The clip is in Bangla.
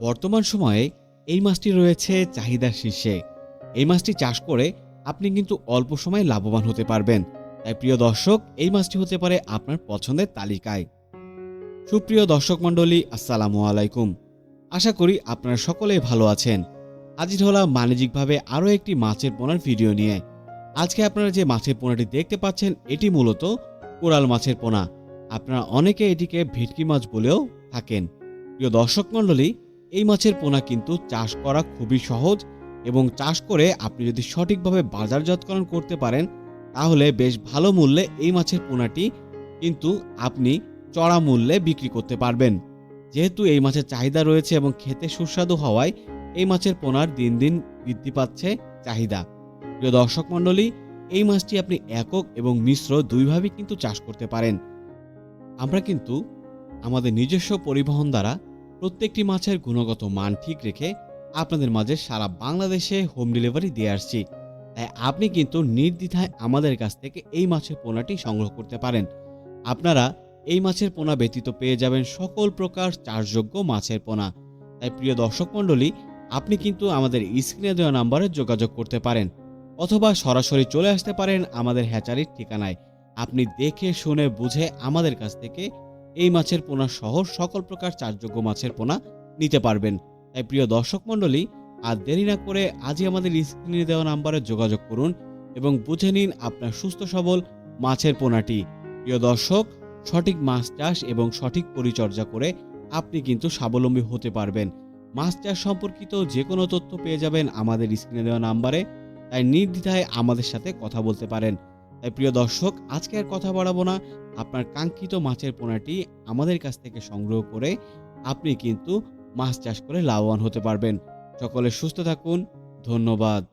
বর্তমান সময়ে এই মাছটি রয়েছে চাহিদার শীর্ষে। এই মাছটি চাষ করে আপনি কিন্তু অল্প সময়ে লাভবান হতে পারবেন। তাই প্রিয় দর্শক, এই মাছটি হতে পারে আপনার পছন্দের তালিকায়। সুপ্রিয় দর্শক মণ্ডলী, আসসালামু আলাইকুম। আশা করি আপনারা সকলেই ভালো আছেন। হাজির হলাম বাণিজ্যিকভাবে আরও একটি মাছের পোনার ভিডিও নিয়ে। আজকে আপনারা যে মাছের পোনাটি দেখতে পাচ্ছেন, এটি মূলত কোরাল মাছের পোনা। আপনারা অনেকে এটিকে ভেটকি মাছ বলেও থাকেন। প্রিয় দর্শক মণ্ডলী এই মাছের পোনা কিন্তু চাষ করা খুবই সহজ এবং চাষ করে আপনি যদি সঠিকভাবে বাজারজাতকরণ করতে পারেন, তাহলে বেশ ভালো মূল্যে এই মাছের পোনাটি কিন্তু আপনি চড়া মূল্যে বিক্রি করতে পারবেন। যেহেতু এই মাছের চাহিদা রয়েছে এবং খেতে সুস্বাদু হওয়ায় এই মাছের পোনার দিন দিন বৃদ্ধি পাচ্ছে চাহিদা। প্রিয় দর্শক মণ্ডলী, এই মাছটি আপনি একক এবং মিশ্র দুইভাবেই কিন্তু চাষ করতে পারেন। আমরা কিন্তু আমাদের নিজস্ব পরিবহন দ্বারা প্রত্যেকটি মাছের গুণগত মান ঠিক রেখে আপনাদের মাঝে সারা বাংলাদেশে হোম ডেলিভারি দিয়ে আসছি। তাই আপনি কিন্তু নির্দ্বিধায় আমাদের কাছ থেকে এই মাছের পোনাটি সংগ্রহ করতে পারেন। আপনারা এই মাছের পোনা ব্যতীত পেয়ে যাবেন সকল প্রকার চাষযোগ্য মাছের পোনা। তাই প্রিয় দর্শক মণ্ডলী, আপনি কিন্তু আমাদের স্ক্রিনে দেওয়া নাম্বারে যোগাযোগ করতে পারেন অথবা সরাসরি চলে আসতে পারেন আমাদের হ্যাচারির ঠিকানায়। আপনি দেখে, শুনে, বুঝে আমাদের কাছ থেকে এই মাছের পোনা সহ সকল প্রকার চাষযোগ্য মাছের পোনা নিতে পারবেন। তাই প্রিয় দর্শক মণ্ডলী, আর দেরি না করে আজই আমাদের স্ক্রিনে দেওয়া নাম্বারে যোগাযোগ করুন এবং বুঝে নিন আপনার সুস্থ সবল মাছের পোনাটি। প্রিয় দর্শক, সঠিক মাছ চাষ এবং সঠিক পরিচর্যা করে আপনি কিন্তু স্বাবলম্বী হতে পারবেন। মাছ চাষ সম্পর্কিত যে কোনো তথ্য পেয়ে যাবেন আমাদের স্ক্রিনে দেওয়া নাম্বারে। তাই নির্দ্বিধায় আমাদের সাথে কথা বলতে পারেন। তাই প্রিয় দর্শক, আজকে আর কথা বাড়াবো না। আপনার কাঙ্ক্ষিত মাছের পোনাটি আমাদের কাছ থেকে সংগ্রহ করে আপনি কিন্তু মাছ চাষ করে লাভবান হতে পারবেন। সকলে সুস্থ থাকুন। ধন্যবাদ।